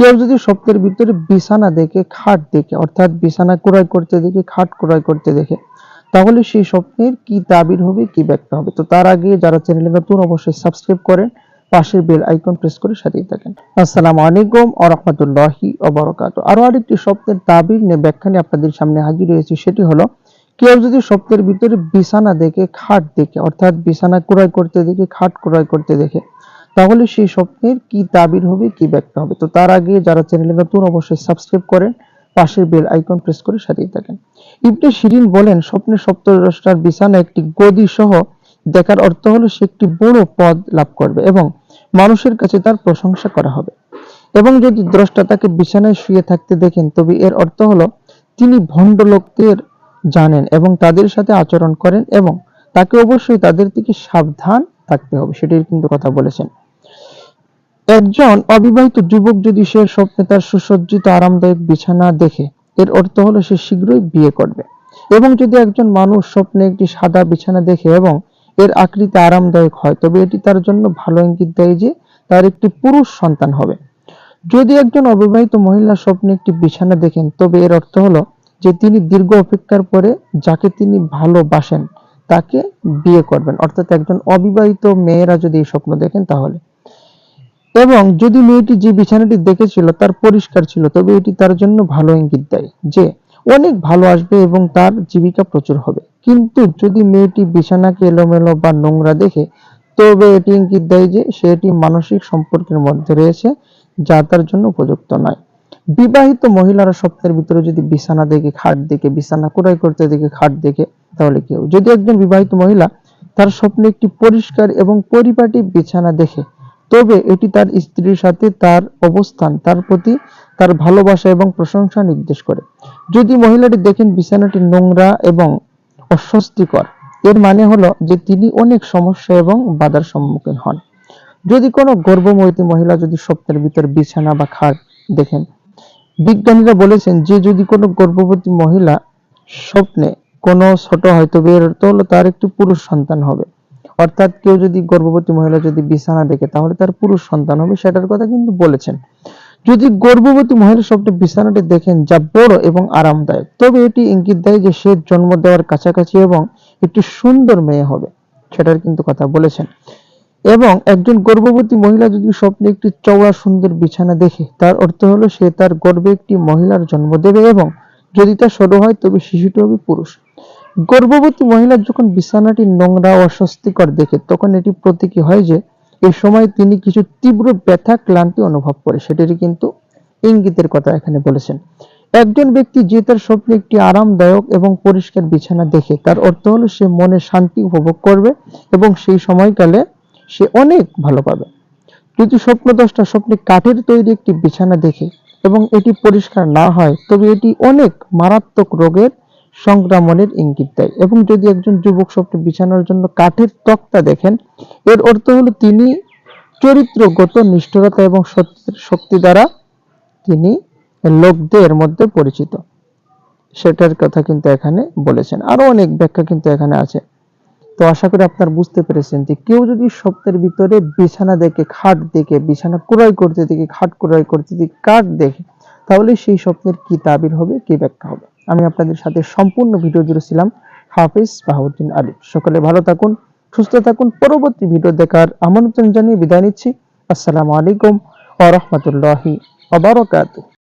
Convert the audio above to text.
কেউ যদি স্বপ্নের ভিতরে বিছানা দেখে, খাট দেখে, অর্থাৎ বিছানা ক্রয় করতে দেখে, খাট ক্রয় করতে দেখে, তাহলে সেই স্বপ্নের কি তাবির হবে, কি ব্যাখ্যা হবে? তো তার আগে যারা চ্যানেলে নতুন অবশ্যই সাবস্ক্রাইব করেন পাশের বেল আইকন প্রেস করে সাথেই থাকেন। আসসালামু আলাইকুম ওয়া রাহমাতুল্লাহি ওয়া বারাকাতুহু। আরও আরেকটি স্বপ্নের তাবির নিয়ে ব্যাখ্যা নিয়ে আপনাদের সামনে হাজির হয়েছি, সেটি হলো, কেউ যদি স্বপ্নের ভিতরে বিছানা দেখে, খাট দেখে, অর্থাৎ বিছানা ক্রয় করতে দেখে, খাট ক্রয় করতে দেখে তাহলে সেই স্বপ্নের কি তাবির হবে, কি ব্যাখ্যা হবে? তো তার আগে যারা চ্যানেলে নতুন অবশ্যই সাবস্ক্রাইব করেন, পাশের বেল আইকন প্রেস করে সাথেই থাকেন। ইবনে শিরিন বলেন, স্বপ্নে সপ্তদশটার বিছানা একটি গদি সহ দেখার অর্থ হলো সে একটি বড় পদ লাভ করবে এবং মানুষের কাছে তার প্রশংসা করা হবে। এবং যদি দ্রষ্টা তাকে বিছানায় শুয়ে থাকতে দেখেন, তবে এর অর্থ হলো তিনি ভণ্ড লোকদের জানেন এবং তাদের সাথে আচরণ করেন এবং তাকে অবশ্যই তাদের থেকে সাবধান থাকতে হবে, সেটির কিন্তু কথা বলেছেন। একজন অবিবাহিত যুবক যদি সে স্বপ্নে তার সুসজ্জিত, আরামদায়ক বিছানা দেখে, এর অর্থ হলো সে শীঘ্রই বিয়ে করবে। এবং যদি একজন মানুষ স্বপ্নে একটি সাদা বিছানা দেখে এবং এর আকৃতি আরামদায়ক হয়, তবে এটি তার জন্য ভালো ইঙ্গিত দেয় যে তার একটি পুরুষ সন্তান হবে। যদি একজন অবিবাহিত মহিলা স্বপ্নে একটি বিছানা দেখেন, তবে এর অর্থ হলো যে তিনি দীর্ঘ অপেক্ষার পরে যাকে তিনি ভালোবাসেন, তাকে বিয়ে করবেন। অর্থাৎ একজন অবিবাহিত মেয়েরা যদি এই স্বপ্ন দেখেন, তাহলে এবং যদি মেয়েটি যে বিছানাটি দেখেছিল তার পরিষ্কার ছিল, তবে এটি তার জন্য ভালো ইঙ্গিত দেয় যে অনেক ভালো আসবে এবং তার জীবিকা প্রচুর হবে। কিন্তু যদি মেয়েটি বিছানাকে এলোমেলো বা নোংরা দেখে, তবে এটি ইঙ্গিত দেয় যে সে এটি মানসিক সম্পর্কের মধ্যে রয়েছে, যা তার জন্য উপযুক্ত নয়। বিবাহিত মহিলারা স্বপ্নের ভিতরে যদি বিছানা দেখে, খাট দেখে, বিছানা ক্রয় করতে দেখে, খাট দেখে, তাহলে কেউ যদি একজন বিবাহিত মহিলা তার স্বপ্নে একটি পরিষ্কার এবং পরিপাটি বিছানা দেখে তবে এটি তার স্ত্রীর সাথে তার অবস্থান, তার প্রতি তার ভালোবাসা এবং প্রশংসা নির্দেশ করে। যদি মহিলাটি দেখেন বিছানাটি নোংরা এবং অস্বস্তিকর, এর মানে হলো যে তিনি অনেক সমস্যা এবং বাধার সম্মুখীন হন। যদি কোনো গর্ভবতী মহিলা যদি স্বপ্নের ভিতর বিছানা বা খাট দেখেন, বিজ্ঞানীরা বলেছেন যে যদি কোনো গর্ভবতী মহিলা স্বপ্নে কোনো ছোট হয় তবে এর অর্থ হলো, তার একটি পুরুষ সন্তান হবে। অর্থাৎ কেউ যদি গর্ভবতী মহিলা যদি বিছানা দেখে, তাহলে তার পুরুষ সন্তান হবে, সেটার কথা কিন্তু বলেছেন। যদি গর্ভবতী মহিলা স্বপ্নে বিছানাটি দেখেন, যা বড় এবং আরামদায়ক, তবে এটি ইঙ্গিত দেয় যে সে জন্ম দেওয়ার কাছাকাছি এবং একটি সুন্দর মেয়ে হবে, সেটার কিন্তু কথা বলেছেন। এবং একজন গর্ভবতী মহিলা যদি স্বপ্নে একটি চওড়া সুন্দর বিছানা দেখে, তার অর্থ হলো সে তার গর্ভে একটি মহিলার জন্ম দেবে এবং যদি তা সরু হয়, তবে শিশুটি হবে পুরুষ। গর্ভবতী মহিলা যখন বিছানাটি নোংরা, অস্বস্তিকর দেখে, তখন এটি প্রতীকী হয় যে, এই সময় তিনি কিছু তীব্র ব্যথা, ক্লান্তি অনুভব করে। সেটিরই কিন্তু ইঙ্গিতের কথা এখানে বলেছেন। একজন ব্যক্তি যে তার স্বপ্নে একটি আরামদায়ক এবং পরিষ্কার বিছানা দেখে, তার অর্থ হলো সে মনে শান্তি উপভোগ করবে এবং সেই সময়কালে সে অনেক ভালো পাবে। যদি স্বপ্নদশটা স্বপ্নে কাঠের তৈরি একটি বিছানা দেখে এবং এটি পরিষ্কার না হয়, তবে এটি অনেক মারাত্মক রোগের সংক্রমণের ইঙ্গিত দেয়। এবং যদি একজন যুবক স্বপ্নে বিছানোর জন্য কাঠের তক্তা দেখেন, এর অর্থ হলো তিনি চরিত্রগত নিষ্ঠুরতা এবং শক্তি দ্বারা তিনি লোকদের মধ্যে পরিচিত। সেটার কথা কিন্তু এখানে বলেছেন। আরও অনেক ব্যাখ্যা কিন্তু এখানে আছে। তো আশা করি আপনার বুঝতে পেরেছেন যে কেউ যদি স্বপ্নের ভিতরে বিছানা দেখে, খাট দেখে, বিছানা ক্রয় করতে দেখে, খাট ক্রয় করতে দেখে, কাঠ দেখে, তাহলে সেই স্বপ্নের কি তাবির হবে, কি ব্যাখ্যা হবে? আমি আপনাদের সাথে সম্পূর্ণ ভিডিও জুড়ে ছিলাম। হাফিজ বাহাউদ্দিন আলী সকলে ভালো থাকুন, সুস্থ থাকুন। পরবর্তী ভিডিও দেখার আমন্ত্রণ জানিয়ে বিদায় নিচ্ছি। আসসালামু আলাইকুম ওয়া রাহমাতুল্লাহি ওয়া বারাকাতুহু।